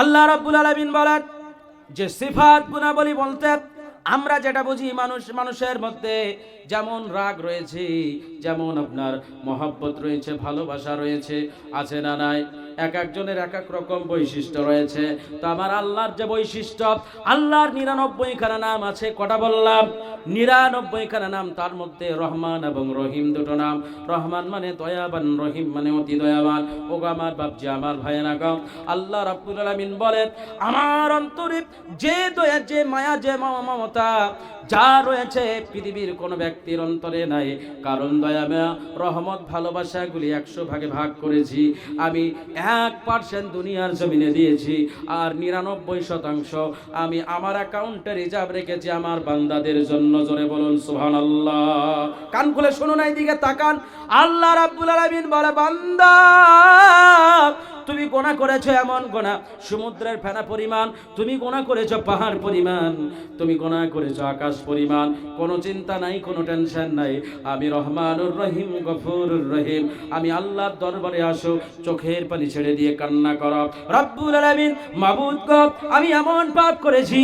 আল্লাহ রাব্বুল আলামিন বলেন, যে সিফাত গুণাবলী বলতে আমরা যেটা বুঝি মানুষ, মানুষের মধ্যে যেমন রাগ রয়েছে, যেমন আপনার মহব্বত রয়েছে, ভালোবাসা রয়েছে, আছে না নাই? এক একজনের এক এক রকম বৈশিষ্ট্য রয়েছে। তো আমার আল্লাহর যে বৈশিষ্ট্য, আল্লাহর নিরানব্বই খানা নাম আছে, কটা বললাম? নিরানব্বই খানা নাম, তার মধ্যে রহমান এবং রহিম দুটো নাম। রহমান মানে দয়াবান, রহিম মানে অতি দয়াবান। ও আমার বাপজি, আমার ভাইয়েরা গাও আল্লাহ রাব্বুল আলামিন বলেন, আমার অন্তরে যে দয়া, যে মায়া, যে মম- মমতা, যা রয়েছে, পৃথিবীর কোনো ব্যক্তির অন্তরে নাই। কারণ দয়া, মায়া, রহমত, ভালোবাসাগুলি একশো ভাগে ভাগ করেছি। আমি এক পার্সেন্ট দুনিয়ার জমিনে দিয়েছি আর নিরানব্বই শতাংশ আমি আমার অ্যাকাউন্টে রিজার্ভ রেখেছি আমার বান্দাদের জন্য। জোরে বলুন সুহান আল্লাহ কান খুলে শুনুন এই দিকে তাকান। আল্লাহ রাব্বুল আলামিন বলে, বান্দা তুমি গোনা করেছ এমন গোনা। সমুদ্রের ফেনা পরিমাণ, তুমি গোনা করেছ পাহাড় পরিমাণ, তুমি গোনা করেছ আকাশ পরিমাণ। কোনো চিন্তা নাই, কোনো টেনশন নাই। আমি রহমানুর রহিম, গফুরুর রহিম। আমি আল্লাহর দরবারে আসো, চোখের পানি ছেড়ে দিয়ে কান্না কর। রব্বুল আলামিন, মাবুদ গো, আমি এমন পাপ করেছি,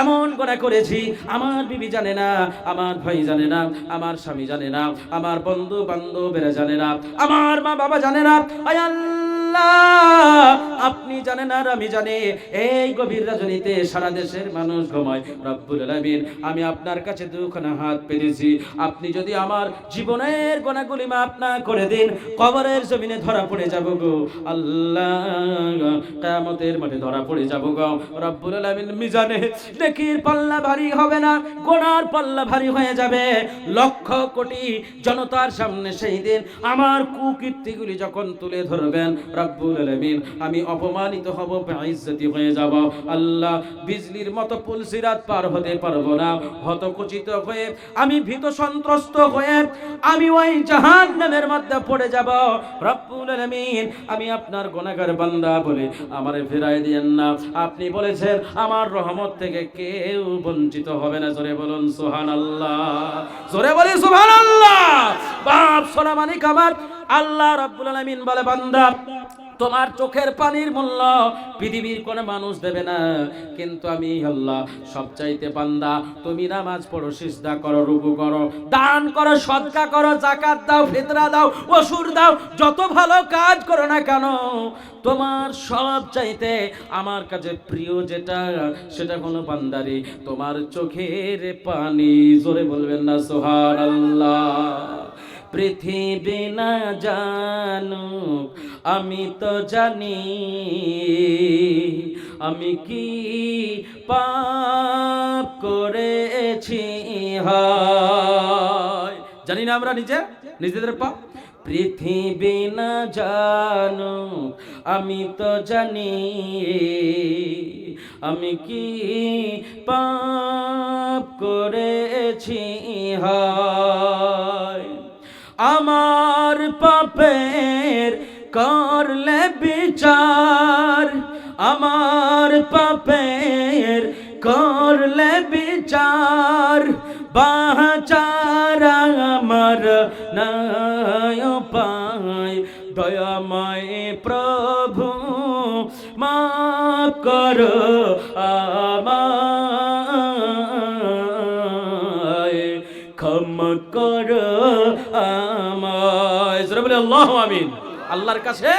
এমন গোনা করেছি। আমার বিবি জানে না, আমার ভাই জানে না, আমার স্বামী জানে না, আমার বন্ধু বান্ধবেরা জানে না, আমার মা বাবা জানে না। আয় আল্লাহ আপনি জানেন আর আমি জানি, এই গভীর রজনীতে সারা দেশের মানুষ ঘুমায়। রব্বুল আলামিন, আমি আপনার কাছে দুখানা হাত পেতেছি আপনি যদি আমার জীবনের গোনাগুলি মাফ না করে দিন, কবরের জমিনে ধরা পড়ে যাব গো। আল্লাহ, কিয়ামতের মাঠে ধরা পড়ে যাব গো। রব্বুল আলামিন, মিজানে নেকির পাল্লা ভারী হবে না, গোনার পাল্লা ভারী হয়ে যাবে। লক্ষ কোটি জনতার সামনে সেই দিন আমার কুকীর্তিগুলি যখন তুলে ধরবেন রব্বুল আলামিন। আমি অপমানিত হব বেইজ্জতি হয়ে যাব। আল্লাহ বিজলির মতো পুলসিরাত পার হতে পারব না। হতকুচিত হয়ে আমি ভীত সন্ত্রস্ত হয়ে আমি ওই জাহান্নামের মধ্যে পড়ে যাব। রব্বুল আলামিন, আমি আপনার গুনাহগার বান্দা বলে আমারে ফেরাই দিয়েন না। আপনি বলেছেন, আমার রহমত থেকে কেউ বঞ্চিত হবে না। জোরে বলুন, সুবহানাল্লাহ। জোরে বলি, সুবহানাল্লাহ। বাপ সোনা মানিক আমার। আল্লাহ রাব্বুল আলামিন বলে, বান্দা, তোমার চোখের পানির মূল্য পৃথিবীর কোনো মানুষ দেবে না। কিন্তু আমি আল্লাহ সব চাইতে বান্দা, তুমি নামাজ পড়ো, সিজদা করো, রুকু করো, দান করো, সদকা করো জাকাত দাও, ফিতরা দাও ওষুর দাও, যত ভালো কাজ করো না কেন, তোমার সব চাইতে আমার কাছে প্রিয় যেটা, সেটা কোনো বান্দারি তোমার চোখের পানি, জোরে বলবেন না সোহান আল্লাহ পৃথিবী না জানুক, আমি তো জানি, আমি কি পাপ করেছি? হয়। জানি না আমরা নিজে, নিজেদের পাপ। পৃথিবী না জানুক, আমি তো জানি, আমি কি পাপ করেছি? হয়। আমার পাপের করলে বিচার। আমার পাপের করলে বিচার। বাচার আমার নয় পায় দয়াময় প্রভু, মাফ করো। আল্লাহ আমিন। আল্লাহর কাছে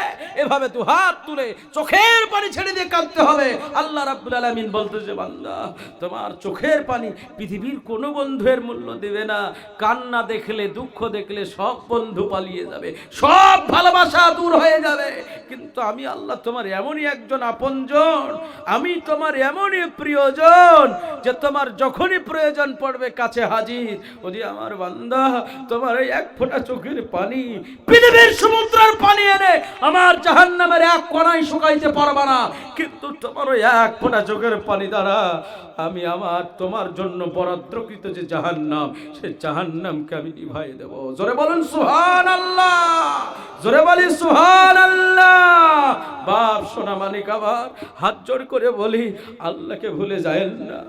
এভাবে তু হাত তুলে চোখের পানি ছেড়ে দিয়ে কাঁদতে হবে। আল্লাহ রাব্বুল আলামিন বলতেছে, বান্দা, তোমার চোখের পানি পৃথিবীর কোনো বন্ধুয়ের মূল্য দেবে না। কান্না দেখলে, দুঃখ দেখলে সব বন্ধু পালিয়ে যাবে। সব ভালোবাসা দূর হয়ে যাবে। কিন্তু আমি আল্লাহ তোমার এমনই একজন আপনজন, আমি তোমার এমনই প্রিয়জন যে তোমার যখনই প্রয়োজন পড়বে কাছে হাজির। ওদি আমার বান্দা, তোমার এই এক ফোঁটা চোখের পানি, পৃথিবীর সমুদ্রের পানি এনে আমার জাহান্নামের এক কোনায় শুকাইতে পারবা না। কিন্তু তোমার ওই এক ফোঁটা চোখের পানি দ্বারা আমি আমার তোমার জন্য বরাদ্রকৃত যে জাহান্নাম, সে জাহান্নামকে আমি নিভাই দেব। জোরে বলুন সুহান আল্লাহ জোরে বলি সুহান আল্লাহ বাপ, সোনা মালিক আবার হাত জোড় করে বলি, আল্লাহকে ভুলে যায়েন না,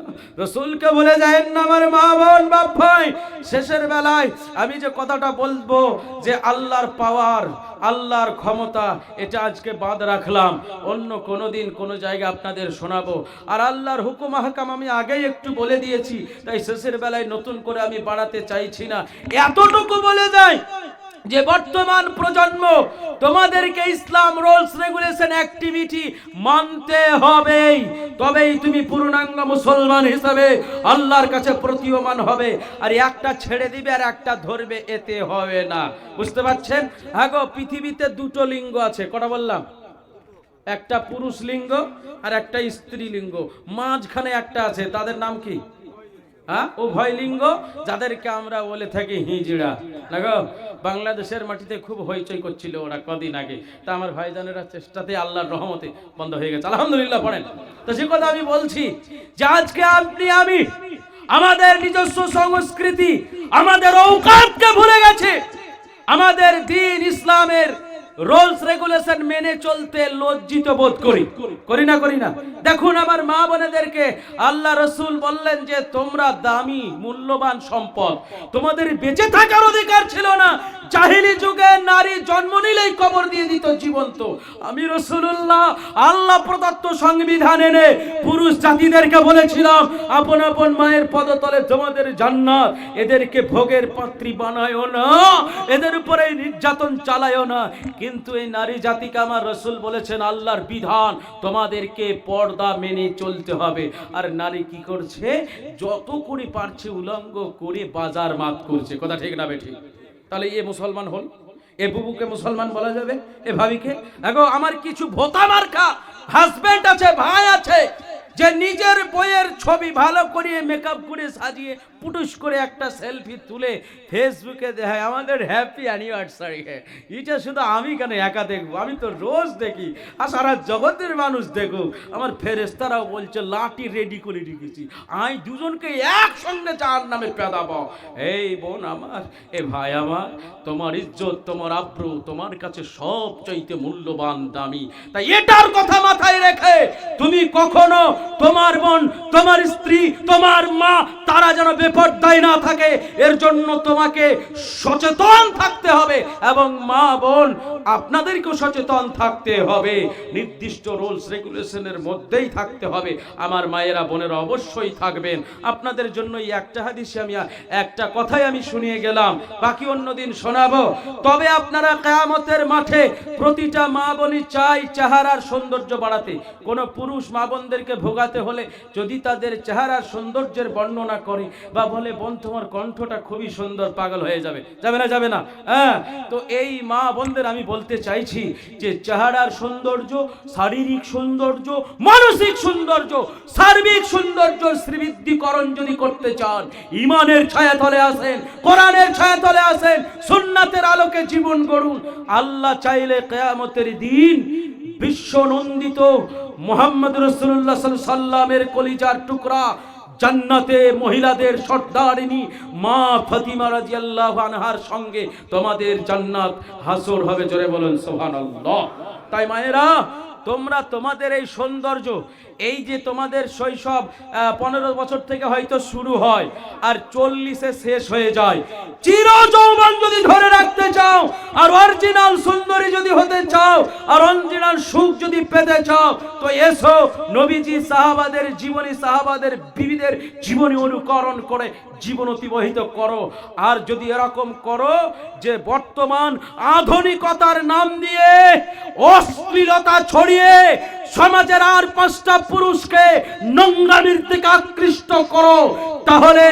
রসুলকে ভুলে যায়েন না আমার মা বোন, বাপ ভাই। শেষের বেলায় আমি যে কথাটা বলব, যে আল্লাহর পাওয়ার আল্লাহর ক্ষমতা, এটা আজকে বাঁধ রাখলাম। অন্য কোনো দিন কোনো জায়গা আপনাদের শোনাবো। আর আল্লাহর হুকুম হাকাম আমি আগেই একটু বলে দিয়েছি, তাই শেষের বেলায় নতুন করে আমি বাড়াতে চাইছি না। এতটুকু বলে যায় যে বর্তমান প্রজন্ম, তোমাদেরকে ইসলাম রুলস রেগুলেশন অ্যাক্টিভিটি মানতে হবেই। তবেই তুমি পূর্ণাঙ্গ মুসলমান হিসাবে আল্লাহর কাছে প্রতীয়মান হবে। আর একটা ছেড়ে দিবে আর একটা ধরবে, এতে হবে না। বুঝতে পারছেন? হ্যাঁ গো, পৃথিবীতে দুটো লিঙ্গ আছে, কটা বললাম? একটা পুরুষ লিঙ্গ আর একটা স্ত্রী লিঙ্গ। মাঝখানে একটা আছে, তাদের নাম কি? হ্যাঁ? উভয় লিঙ্গ যাদেরকে আমরা বলে থাকি হিজড়া। না গো বাংলাদেশের মাটিতে খুব হইচই করছিল ওরা কদিন আগে। তা আমার ভাইজানেরা চেষ্টাতে আল্লাহর রহমতে বন্ধ হয়ে গেছে। আলহামদুলিল্লাহ, পড়েন। তো সে কথা আমি বলছি যে আজকে আপনি, আমি, আমাদের নিজস্ব সংস্কৃতি, আমাদের ঔকাতকে ভুলে গেছে। আমাদের দিন ইসলামের রুলস রেগুলেশন মেনে চলতে লজ্জিত বোধ করি। করি না করি না। দেখুন আমার মা বোনেদেরকে আল্লাহ রসুল বললেন যে, তোমরা দামি, মূল্যবান সম্পদ। তোমাদের বেঁচে থাকার অধিকার ছিল না। জাহিলি যুগে নারী জন্ম নিলেই কবর দিয়ে দিত জীবন্ত। আমি রসুল্লাহ আল্লাহ প্রদত্ত সংবিধান এনে পুরুষ জাতিদেরকে বলেছিলাম, আপন আপন মায়ের পদতলে তোমাদের জান্নাত। এদেরকে ভোগের পাত্রী বানায়ও না। এদের উপরে নির্যাতন চালায়ও না। কিন্তু এই নারী জাতিকে আমার রসুল বলেছেন, আল্লাহর বিধান তোমাদেরকে পর্দা মেনে চলতে হবে। আর নারী কি করছে? যত করে পারছে উলঙ্গ করে বাজার মাত করছে। কথা ঠিক না বেঠিক? তাহলে এ মুসলমান হল? এ বুবুকে মুসলমান বলা যাবে? এ ভাবিকে? দেখো আমার কিছু ভোতা মার্কা হাজবেন্ড আছে, ভাই আছে যে নিজের বইয়ের ছবি ভালো করে মেকআপ করে সাজিয়ে, পুটুস করে একটা সেলফি তুলে ফেসবুকে দেখায়, আমাদের হ্যাপি অ্যানিভার্সারি এটা শুধু আমি কেন একা দেখব? আমি তো রোজ দেখি। আর সারা জগতের মানুষ দেখুক। আমার ফেরেস্তারাও বলছে, লাঠি রেডি করে রেখেছি। আমি দুজনকে একসঙ্গে চার নামে পেদাবো এই বোন আমার, এ ভাই আমার, তোমার ইজ্জত, তোমার আব্রু, তোমার কাছে সব চাইতে মূল্যবান দামি। তাই এটার কথা মাথায় রেখে, তুমি কখনো তোমার বোন, তোমার স্ত্রী, তোমার মা, তারা যেন বেপর্দায় না থাকে, এর জন্য তোমাকে সচেতন থাকতে হবে এবং মা বোন, আপনাদেরকেও সচেতন থাকতে হবে। নির্দিষ্ট রুলস, রেগুলেশনের মধ্যেই থাকতে হবে। আমার মায়েরা, বোনেরা অবশ্যই থাকবেন। আপনাদের জন্য এই একটা হাদিসে আমি, একটা কথাই আমি শুনিয়ে গেলাম। বাকি অন্যদিন শোনাবো। তবে আপনারা কেয়ামতের মাঠে প্রতিটা মা বোনই চাই চেহারার সৌন্দর্য বাড়াতে। কোন পুরুষ মা বোনদেরকে ভোগাতে হলে যদি তাদের চেহারার সৌন্দর্যের বর্ণনা করে, বা বলে, বোন, তোমার কণ্ঠটা খুবই সুন্দর, পাগল হয়ে যাবে। যাবে না যাবে না। হ্যাঁ তো এই মা বোনদের আমি বলতে চাইছি যে, চেহারার সৌন্দর্য, শারীরিক সৌন্দর্য, মানসিক সৌন্দর্য, সার্বিক সৌন্দর্য শ্রীবৃদ্ধিকরণ যদি করতে চান, ইমানের ছায়া তলে আসেন, কোরআনের ছায়া তলে আসেন, সুন্নাতের আলোকে জীবন গড়ুন, আল্লাহ চাইলে কেয়ামতের দিন বিশ্ব নন্দিত মোহাম্মদ রসুল্লাহ সাল্লামের কলিজার টুকরা জান্নাতে মহিলাদের সর্দারিনী মা ফাতিমা রাদিয়াল্লাহু আনহার সঙ্গে তোমাদের জান্নাত হাসর হবে। জোরে বলুন, সুবহানাল্লাহ। তাই মায়েরা, তোমরা তোমাদের এই সৌন্দর্য এই যে তোমাদের শৈশব পনেরো বছর থেকে হয়তো শুরু হয় আর চল্লিশে শেষ হয়ে যায়। চির যৌবন যদি ধরে রাখতে চাও, আর অরিজিনাল সুন্দরী যদি হতে চাও, আর অরিজিনাল সুখ যদি পেতে চাও, তো এসো নবীজি সাহাবাদের জীবনী, সাহাবাদের বিবিদের জীবনী অনুকরণ করে জীবন অতিবাহিত করো। আর যদি এরকম করো যে বর্তমান আধুনিকতার নাম দিয়ে অশ্লীলতা ছড়িয়ে সমাজের আর পাঁচটা পুরুষকে নোংরামির দিকে আকৃষ্ট করো, তাহলে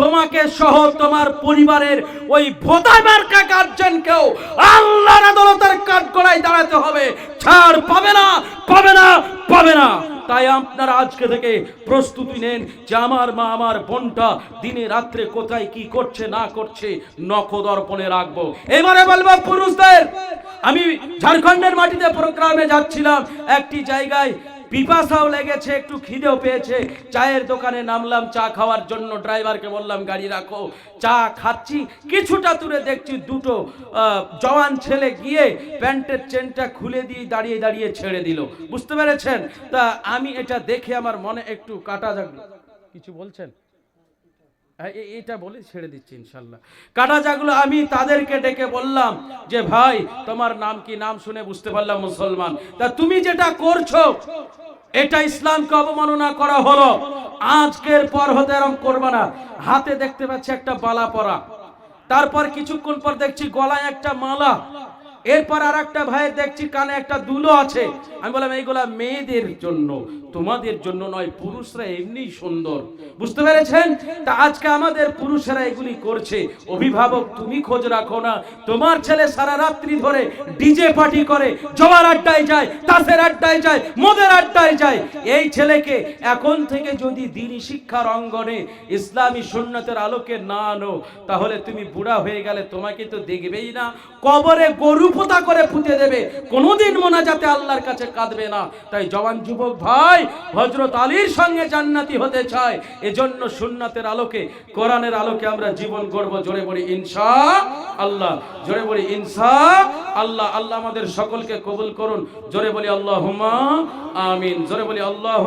তোমাকে সহ তোমার পরিবারের ওই ভোতা মার্কা গার্জেনকেও আল্লাহর আদালতের কাঠগড়ায় দাঁড়াতে হবে। ছাড় পাবে না পাবে না পাবে না। তাই আপনারা আজকে থেকে প্রস্তুতি নেন যে আমার মা, আমার বোনটা দিনে রাত্রে কোথায় কি করছে, না করছে নখ দর্পণে রাখব। এবারে বলব পুরুষদের, আমি ঝাড়খণ্ডের মাটিতে প্রোগ্রামে যাচ্ছিলাম, একটি জায়গায় পিপাসাও লেগেছে, একটু খিদেও পেয়েছে। চায়ের দোকানে নামলাম, চা খাওয়ার জন্য ড্রাইভারকে বললাম, গাড়ি রাখো, চা খাচ্ছি। কিছুটা দূরে দেখছি দুটো জওয়ান ছেলে গিয়ে প্যান্টের চেনটা খুলে দিয়ে দাঁড়িয়ে দাঁড়িয়ে ছেড়ে দিল। বুঝতে পেরেছেন? তা আমি এটা দেখে আমার মনে একটু কাটা থাকল কিছু বলছেন? এটা বলে ছেড়ে দিচ্ছি ইনশাল্লাহ। কাটা যাগুলো আমি তাদেরকে ডেকে বললাম যে, ভাই, তোমার নাম কি নাম শুনে বুঝতে পারলাম মুসলমান? তা তুমি যেটা করছ, এটা ইসলামকে অবমাননা করা হলো। আজকের পর হতে এরকম করবে না। হাতে দেখতে পাচ্ছি একটা বালা পরা। তারপর কিছুক্ষণ পর দেখছি গলায় একটা মালা। এরপর আর একটা ভাইয়ের দেখছি কানে একটা দুলো আছে। আমি বললাম, এইগুলা মেয়েদের জন্য। তোমাদের জন্য নয়, পুরুষরা এমনি সুন্দর। বুঝতে পেরেছেন? তা আজকে আমাদের পুরুষেরা এগুলি করছে। অভিভাবক, তুমি খোঁজ রাখো না। তোমার ছেলে সারা রাত্রি ধরে ডিজে পার্টি করে জবার আড্ডায় যায়, তাসের আড্ডায় যায়, মদের আড্ডায় যায়। এই ছেলেকে এখন থেকে যদি দিনী শিক্ষার অঙ্গনে ইসলামী সুন্নতের আলোকে না আনো, তাহলে তুমি বুড়া হয়ে গেলে তোমাকে তো দেখবেই না। কবরে গরু পোতা করে পুঁতে দেবে। কোনোদিন মনে যাতে আল্লাহর কাছে কাঁদবে না। তাই জওয়ান যুবক ভাই হজরত আলীর সঙ্গে জান্নাতি হতে চায় এজন্য সুন্নাতের আলোকে, কোরআনের আলোকে আমরা জীবন গড়ব জোরে বলি ইনশা আল্লাহ, জোরে বলি ইনসা আল্লাহ আল্লাহ আমাদের সকলকে কবুল করুন, জোরে বলি আল্লাহ আমিন, জোরে বলি আল্লাহ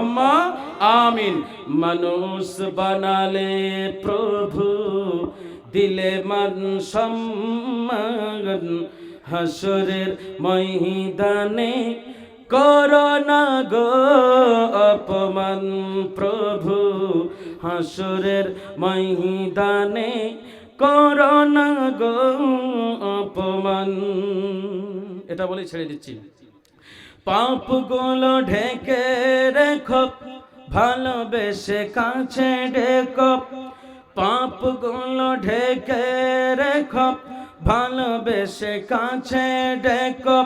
আমিন। মানুষ বানালে প্রভু, দিলে মান সম্মান। হাসরের ময়দানে করোনা গো অপমান, প্রভু হাসরের ময়দানে করোনা গো অপমান। এটা বলে ছেড়ে দিচ্ছি। পাপগুলো ঢেকে রেখো, ভালোবেসে কাছে ডেকো। পাপগুলো ঢেকে রেখো, ভালোবেসে কাছে ডেকো।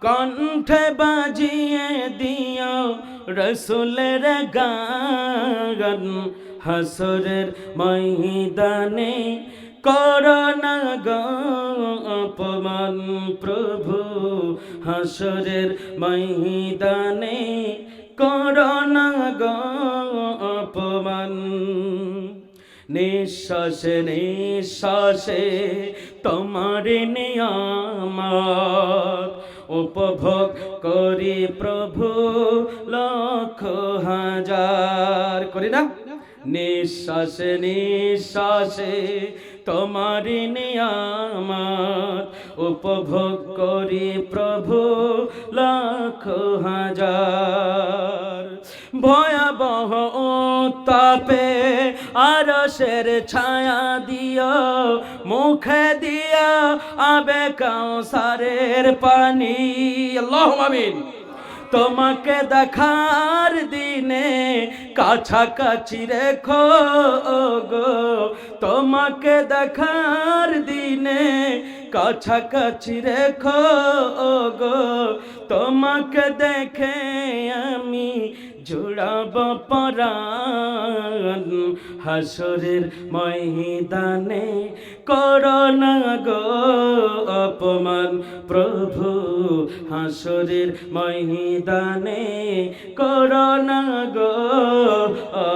কণ্ঠে বাজিয়ে দিও রসুলের গান। হাসরের ময়দানে করোনা গো অপমান, প্রভু। হাসরের ময়দানে করোনা গো অপমান। নিঃশ্বাসে নিঃশ্বাসে তোমার নিয়ামত। উপভোগ করি প্রভু, লক্ষ হাজার। করি না? নিঃশ্বাসে নিঃশ্বাসে তোমার নিয়ামত। উপভোগ করি প্রভু লাখ হাজার। ভয়াবহ তাপে আরশের ছায়া দিও, মুখে দিয়া আবে কাউসারের পানি। আল্লাহ আমিন। তোমাকে দেখার দিনে কাছাকাছি রেখো গো তোমাকে দেখার দিনে কাছাকাছি রেখো গো তোমাকে দেখে আমি জুড়াব পরাণ হাসরের ময়দানে। করোনা গো অপমান, প্রভু হাসরের ময়দানে। করোনা গো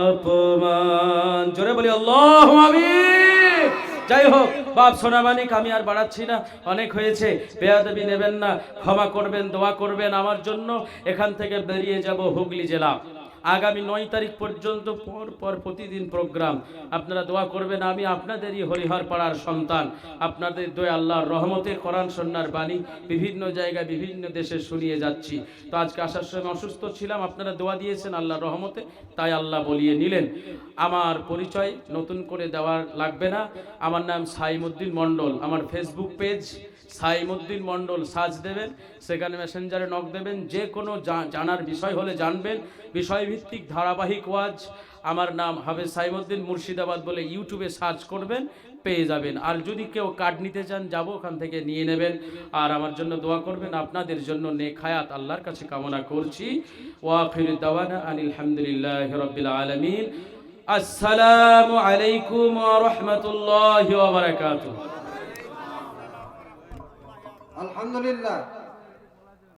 অপমান। জোরে বলি, আল্লাহ আমিন যাই হোক বাপ সোনা মানিক আমি আর বাড়াচ্ছি না। অনেক হয়েছে, বেয়াদবি নেবেন না, ক্ষমা করবেন, দোয়া করবেন আমার জন্য। এখান থেকে বেরিয়ে যাব হুগলি জেলা। আগামী নয় তারিখ পর্যন্ত পর পর প্রতিদিন প্রোগ্রাম। আপনারা দোয়া করবেন, আমি আপনাদেরই হরিহর পাড়ার সন্তান। আপনাদের দোয়া আল্লাহর রহমতে, কোরআন, সন্ন্যার বাণী বিভিন্ন জায়গায়, বিভিন্ন দেশে শুনিয়ে যাচ্ছি। তো আজকে আসার সময় অসুস্থ ছিলাম, আপনারা দোয়া দিয়েছেন আল্লাহর রহমতে, তাই আল্লাহ বলিয়ে নিলেন। আমার পরিচয় নতুন করে দেওয়ার লাগবে না। আমার নাম সাইমুদ্দিন মণ্ডল। আমার Facebook page Saimuddin Mondal search দেবেন, সেখানে মেসেঞ্জারে নক দেবেন যে কোনো জানার বিষয় হলে জানবেন। বিষয়ভিত্তিক ধারাবাহিক ওয়াজ, আমার নাম হাফেজ সাইমুদ্দিন, মুর্শিদাবাদ বলে ইউটিউবে সার্চ করবেন, পেয়ে যাবেন। আর যদি কেউ কার্ড নিতে চান, যাব, ওখান থেকে নিয়ে নেবেন। আর আমার জন্য দোয়া করবেন, আপনাদের জন্য নেক হায়াত। আল্লাহর কাছে কামনা করছি। আসসালামু আলাইকুম রাহমাতুল্লাহি আলহামদুলিল্লাহ।